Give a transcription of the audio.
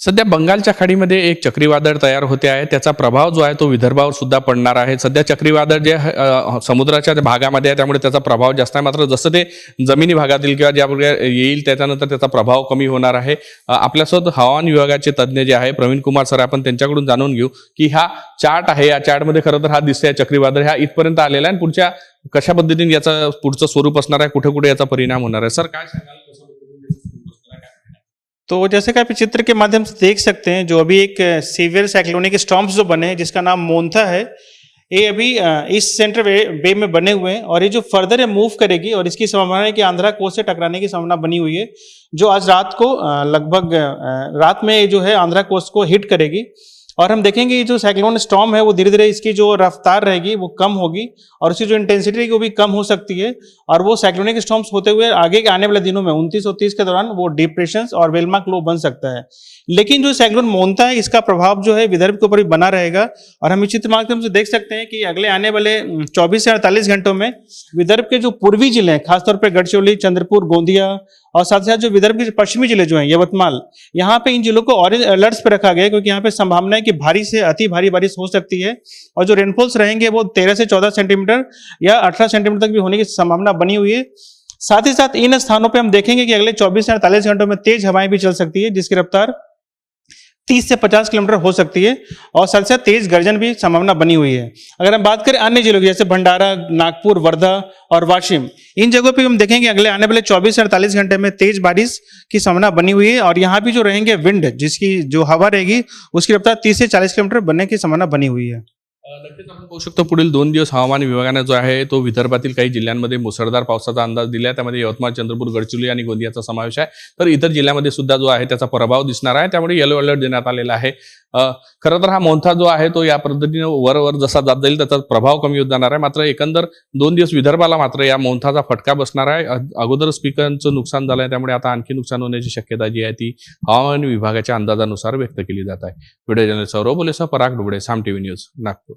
सध्या बंगालच्या खाडीमध्ये एक चक्रीवादळ तयार होते आहे. त्याचा प्रभाव जो आहे तो विदर्भावर सुद्धा पडणार आहे. सध्या चक्रीवादळ जे समुद्राच्या भागामध्ये आहे त्यामुळे त्याचा प्रभाव जास्त आहे. मात्र जसं ते जमिनी भागातील किंवा ज्या येईल त्याच्यानंतर त्याचा प्रभाव कमी होणार आहे. आपल्यासोबत हवामान विभागाचे तज्ज्ञ जे आहे प्रवीण कुमार सर आपण त्यांच्याकडून जाणून घेऊ की हा चार्ट आहे. या चार्टमध्ये खरं तर हा दिसतोय चक्रीवादळ हा इथपर्यंत आलेला आहे. आणि पुढच्या कशा पद्धतीने याचा पुढचं स्वरूप असणार आहे कुठे कुठे याचा परिणाम होणार आहे? सर काय सांगाल? तो जैसे कि आप चित्र के माध्यम से देख सकते हैं जो अभी एक सीवियर साइक्लोनिक स्टॉम्प्स जो बने हैं जिसका नाम मोन्था है ये अभी इस सेंटर वे, बे में बने हुए हैं और ये जो फर्दर है मूव करेगी और इसकी संभावना है कि आंध्रा कोस्ट से टकराने की संभावना बनी हुई है जो आज रात को लगभग रात में ये जो है आंध्रा कोस्ट को हिट करेगी। और हम देखेंगे ये जो साइक्लोन स्टॉम है, वो धीरे धीरे इसकी जो रफ्तार रहेगी, वो कम होगी और उसकी जो इंटेंसिटी रहेगी, वो भी कम हो सकती है। और वो साइक्लोनिक स्टॉर्म्स होते हुए आगे के आने वाले दिनों में, उनतीस और तीस के दौरान वो डिप्रेशन और वेलमार्क लो बन सकता है। लेकिन जो साइक्लोन मोनता है, इसका प्रभाव जो है विदर्भ के ऊपर भी बना रहेगा और हम इस चित्र माध्यम से देख सकते हैं कि अगले आने वाले चौबीस से अड़तालीस घंटों में विदर्भ के जो पूर्वी ज़िले हैं, खासतौर पर गढ़चिरौली, चंद्रपुर, गोंदिया और साथ ही साथ जो विदर्भ के पश्चिमी ज़िले जो हैं, यवतमाल, यहाँ पे इन जिलों को ऑरेंज अलर्ट्स पर रखा गया क्योंकि यहाँ पे संभावना है भारी से अति भारी बारिश हो सकती है और जो रेनफॉल्स रहेंगे वो तेरह से चौदह सेंटीमीटर या अठारह सेंटीमीटर तक भी होने की संभावना बनी हुई है। साथ ही साथ इन स्थानों पर हम देखेंगे कि अगले 24 से 48 घंटों में तेज हवाएँ भी चल सकती है, जिसकी रफ्तार 30 से 50 किलोमीटर हो सकती है और साथ साथ तेज गर्जन भी संभावना बनी हुई है। अगर हम बात करें अन्य जिलों की, जैसे भंडारा, नागपुर, वर्धा और वाशिम, इन जगहों पे हम देखेंगे अगले आने वाले 24 से 48 घंटे में तेज बारिश की संभावना बनी हुई है और यहाँ भी जो रहेंगे विंड, जिसकी जो हवा रहेगी, उसकी रफ्तार 30 से 40 किलोमीटर बनने की संभावना बनी हुई है। नक्कीच आपण पाहू शकतो पुढील दोन दिवस हवामान विभागाने जो आहे तो विदर्भातील काही जिल्ह्यांमध्ये मुसळधार पावसाचा अंदाज दिला आहे. त्यामध्ये यवतमाळ चंद्रपूर गडचिरोली आणि गोंदियाचा समावेश आहे. तर इतर जिल्ह्यामध्ये सुद्धा जो आहे त्याचा प्रभाव दिसणार आहे. त्यामुळे येलो अलर्ट देण्यात आलेला आहे. खरं तर हा मोंथा जो आहे तो या पद्धतीने वर वर जसा जात जाईल त्याचा प्रभाव कमी होत जाणार आहे. मात्र एकंदर दोन दिवस विदर्भाला मात्र या मोंथाचा फटका बसणार आहे. अगोदरच पिकांचं नुकसान झालं आहे त्यामुळे आता आणखी नुकसान होण्याची शक्यता जी आहे ती हवामान विभागाच्या अंदाजानुसार व्यक्त केली जात आहे. व्हिडिओ जर्नलिस्ट सौरभ बोलेसह पराग डुबडे साम टीव्ही न्यूज नागपूर.